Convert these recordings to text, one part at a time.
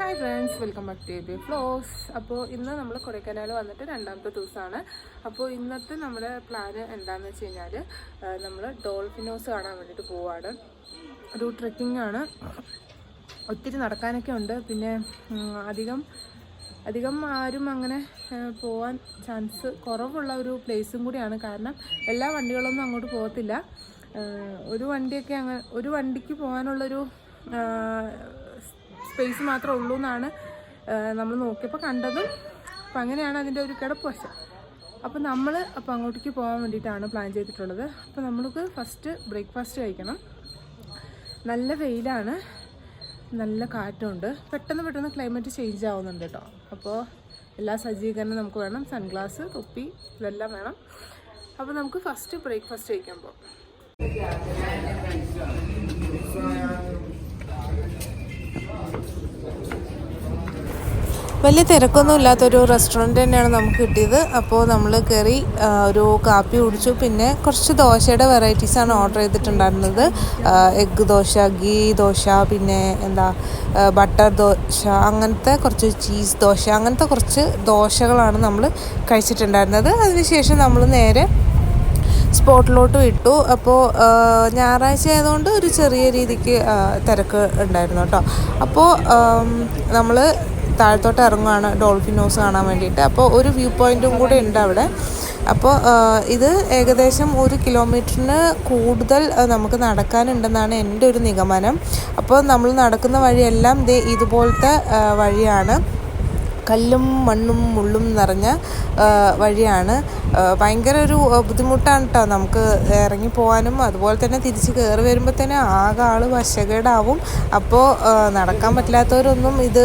Hi friends welcome back to B Flows അപ്പോൾ ഇന്ന് നമ്മൾ കൊടൈക്കനാൽ വന്നിട്ട് രണ്ടാമത്തെ ദിവസമാണ് അപ്പോൾ ഇന്നത്തെ നമ്മുടെ പ്ലാന് എന്താണെന്ന് വെച്ച് കഴിഞ്ഞാൽ നമ്മൾ ഡോൾഫിനോസ് കാണാൻ വേണ്ടിയിട്ട് പോവാണ്. ഒരു ട്രെക്കിംഗ് ആണ്. ഒത്തിരി നടക്കാനൊക്കെ ഉണ്ട്. പിന്നെ അധികം അധികം ആരും അങ്ങനെ പോവാൻ ചാൻസ് കുറവുള്ള ഒരു പ്ലേസും കൂടിയാണ്. കാരണം എല്ലാ വണ്ടികളൊന്നും അങ്ങോട്ട് പോകത്തില്ല. ഒരു വണ്ടിയൊക്കെ അങ്ങ് ഒരു വണ്ടിക്ക് പോകാനുള്ളൊരു സ്പേസ് മാത്രമേ ഉള്ളൂ എന്നാണ് നമ്മൾ നോക്കിയപ്പോൾ കണ്ടതും. അപ്പം അങ്ങനെയാണ് അതിന്റെ ഒരു കിടപ്പ് വശം. അപ്പോൾ നമ്മൾ അപ്പോൾ അങ്ങോട്ടേക്ക് പോകാൻ വേണ്ടിയിട്ടാണ് പ്ലാൻ ചെയ്തിട്ടുള്ളത്. അപ്പോൾ നമ്മൾക്ക് ഫസ്റ്റ് ബ്രേക്ക്ഫാസ്റ്റ് കഴിക്കണം. നല്ല വെയിലാണ്. നല്ല കാറ്റുണ്ട്. പെട്ടെന്ന് പെട്ടെന്ന് ക്ലൈമറ്റ് ചേഞ്ച് ആവുന്നുണ്ട് കേട്ടോ. അപ്പോൾ എല്ലാ സജ്ജീകരണം നമുക്ക് വേണം. സൺഗ്ലാസ് തൊപ്പി ഇതെല്ലാം വേണം. അപ്പോൾ നമുക്ക് ഫസ്റ്റ് ബ്രേക്ക്ഫാസ്റ്റ് കഴിക്കാൻ പോകാം വലിയ തിരക്കൊന്നും ഇല്ലാത്തൊരു റെസ്റ്റോറന്റ് തന്നെയാണ് നമുക്ക് കിട്ടിയത്. അപ്പോൾ നമ്മൾ കയറി ഒരു കാപ്പി കുടിച്ചു. പിന്നെ കുറച്ച് ദോശയുടെ വെറൈറ്റീസാണ് ഓർഡർ ചെയ്തിട്ടുണ്ടായിരുന്നത്. എഗ്ഗ് ദോശ ഗീ ദോശ പിന്നെ എന്താ ബട്ടർ ദോശ അങ്ങനത്തെ കുറച്ച് ചീസ് ദോശ അങ്ങനത്തെ കുറച്ച് ദോശകളാണ് നമ്മൾ കഴിച്ചിട്ടുണ്ടായിരുന്നത്. അതിനുശേഷം നമ്മൾ നേരെ സ്പോട്ടിലോട്ട് വിട്ടു. അപ്പോൾ ഞായറാഴ്ച ആയതുകൊണ്ട് ഒരു ചെറിയ രീതിക്ക് തിരക്ക് ഉണ്ടായിരുന്നു കേട്ടോ. അപ്പോൾ നമ്മൾ താഴത്തോട്ട് ഇറങ്ങുകയാണ് ഡോൾഫിൻ ഹൗസ് കാണാൻ വേണ്ടിയിട്ട്. അപ്പോൾ ഒരു വ്യൂ പോയിന്റും കൂടെ ഉണ്ട് അവിടെ. അപ്പോൾ ഇത് ഏകദേശം ഒരു കിലോമീറ്ററിന് കൂടുതൽ നമുക്ക് നടക്കാനുണ്ടെന്നാണ് എന്റെ ഒരു നിഗമനം. അപ്പോൾ നമ്മൾ നടക്കുന്ന വഴിയെല്ലാം ദേ ഇതുപോലത്തെ വഴിയാണ്. കല്ലും മണ്ണും മുള്ളും നിറഞ്ഞ വഴിയാണ്. ഭയങ്കര ഒരു ബുദ്ധിമുട്ടാണ് കേട്ടോ നമുക്ക് ഇറങ്ങി പോകാനും അതുപോലെ തന്നെ തിരിച്ച് കയറി വരുമ്പോൾ തന്നെ ആകെ ആൾ വശകേടാവും അപ്പോൾ നടക്കാൻ പറ്റില്ലാത്തവരൊന്നും ഇത്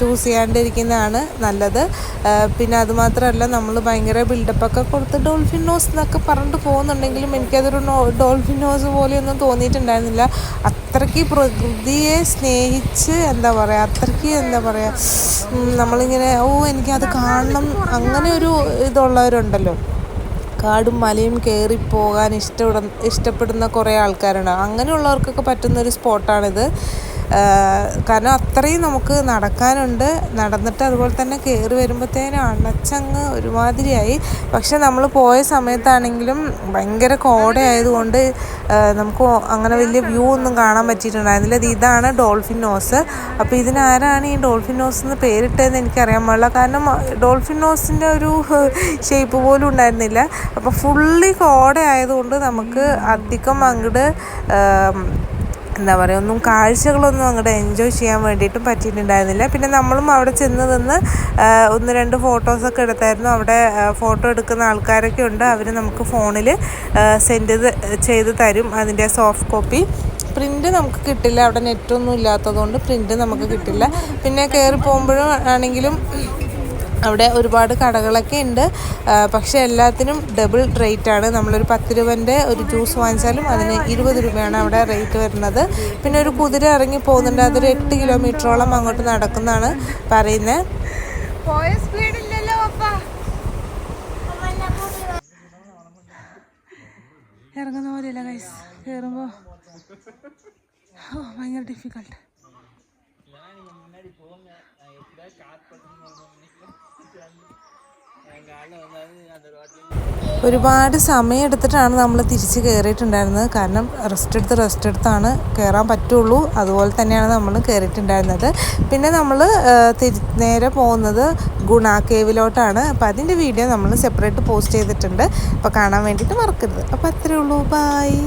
ചൂസ് ചെയ്യാണ്ടിരിക്കുന്നതാണ് നല്ലത്. പിന്നെ അതുമാത്രമല്ല നമ്മൾ ഭയങ്കര ബിൽഡപ്പൊക്കെ കൊടുത്ത് ഡോൾഫിൻ നോസ് എന്നൊക്കെ പറഞ്ഞിട്ട് പോകുന്നുണ്ടെങ്കിലും എനിക്കതൊരു ഡോൾഫിൻ നോസ് പോലെയൊന്നും തോന്നിയിട്ടുണ്ടായിരുന്നില്ല. അത്രയ്ക്ക് പ്രകൃതിയെ സ്നേഹിച്ച് എന്താ പറയുക അത്രയ്ക്ക് എന്താ പറയുക നമ്മളിങ്ങനെ ഓ എനിക്കത് കാണണം അങ്ങനെ ഒരു ഇതുള്ളവരുണ്ടല്ലോ. കാടും മലയും കയറി പോകാൻ ഇഷ്ടപ്പെടുന്ന ഇഷ്ടപ്പെടുന്ന കുറേ ആൾക്കാരുണ്ട്. അങ്ങനെയുള്ളവർക്കൊക്കെ പറ്റുന്നൊരു സ്പോട്ടാണിത്. കാരണം അത്രയും നമുക്ക് നടക്കാനുണ്ട്. നടന്നിട്ട് അതുപോലെ തന്നെ കയറി വരുമ്പോഴത്തേനും അണച്ചങ്ങ് ഒരുമാതിരിയായി. പക്ഷെ നമ്മൾ പോയ സമയത്താണെങ്കിലും ഭയങ്കര കോടയായതുകൊണ്ട് നമുക്ക് അങ്ങനെ വലിയ വ്യൂ ഒന്നും കാണാൻ പറ്റിയിട്ടുണ്ടായിരുന്നില്ല. ഇത് ഇതാണ് ഡോൾഫിൻ നോസ്. അപ്പോൾ ഇതിനാരാണ് ഈ ഡോൾഫിൻ നോസ് എന്ന് പേരിട്ടതെന്ന് എനിക്കറിയാൻ പാടില്ല. കാരണം ഡോൾഫിൻ നോസിന്റെ ഒരു ഷേപ്പ് പോലും ഉണ്ടായിരുന്നില്ല. അപ്പോൾ ഫുള്ളി കോട ആയതുകൊണ്ട് നമുക്ക് അധികം അങ്ങോട്ട് എന്താ പറയുക ഒന്നും കാഴ്ചകളൊന്നും അങ്ങോട്ട് എൻജോയ് ചെയ്യാൻ വേണ്ടിയിട്ടും പറ്റിയിട്ടുണ്ടായിരുന്നില്ല. പിന്നെ നമ്മളും അവിടെ ചെന്ന് നിന്ന് ഒന്ന് രണ്ട് ഫോട്ടോസൊക്കെ എടുത്തായിരുന്നു. അവിടെ ഫോട്ടോ എടുക്കുന്ന ആൾക്കാരൊക്കെ ഉണ്ട്. അവർ നമുക്ക് ഫോണിൽ സെൻഡ് ചെയ്ത് തരും അതിന്റെ സോഫ്റ്റ് കോപ്പി പ്രിന്റ് നമുക്ക് കിട്ടില്ല. അവിടെ നെറ്റൊന്നും ഇല്ലാത്തതുകൊണ്ട് പ്രിന്റ് നമുക്ക് കിട്ടില്ല. പിന്നെ കയറി പോകുമ്പോഴും ആണെങ്കിലും അവിടെ ഒരുപാട് കടകളൊക്കെ ഉണ്ട്. പക്ഷേ എല്ലാത്തിനും ഡബിൾ റേറ്റ് ആണ്. നമ്മളൊരു പത്ത് രൂപന്റെ ഒരു ജ്യൂസ് വാങ്ങിച്ചാലും അതിന് ഇരുപത് രൂപയാണ് അവിടെ റേറ്റ് വരുന്നത്. പിന്നെ ഒരു കുതിര ഇറങ്ങി പോകുന്നുണ്ട്. അതൊരു എട്ട് കിലോമീറ്ററോളം അങ്ങോട്ട് നടക്കുന്നതാണ് പറയുന്നത് പോയ സ്പീഡ് ഇല്ലല്ലോ അപ്പ. ഇറങ്ങുന്ന പോലെയല്ല ഗൈസ് കയറുമ്പോൾ ഓ ഭയങ്കര ഡിഫിക്കൾട്ട് ഒരുപാട് സമയം എടുത്തിട്ടാണ് നമ്മൾ തിരിച്ച് കയറിയിട്ടുണ്ടായിരുന്നത് കാരണം റെസ്റ്റ് എടുത്ത് റെസ്റ്റ് എടുത്താണ് കയറാൻ പറ്റുള്ളൂ. അതുപോലെ തന്നെയാണ് നമ്മൾ കയറിയിട്ടുണ്ടായിരുന്നത് പിന്നെ നമ്മൾ തിരി നേരെ പോകുന്നത് ഗുണ കേവിലോട്ടാണ്. അപ്പോൾ അതിന്റെ വീഡിയോ നമ്മൾ സെപ്പറേറ്റ് പോസ്റ്റ് ചെയ്തിട്ടുണ്ട്. അപ്പോൾ കാണാൻ വേണ്ടിയിട്ട് മറക്കരുത്. അപ്പോൾ അത്രയേ ഉള്ളൂ. ബായ്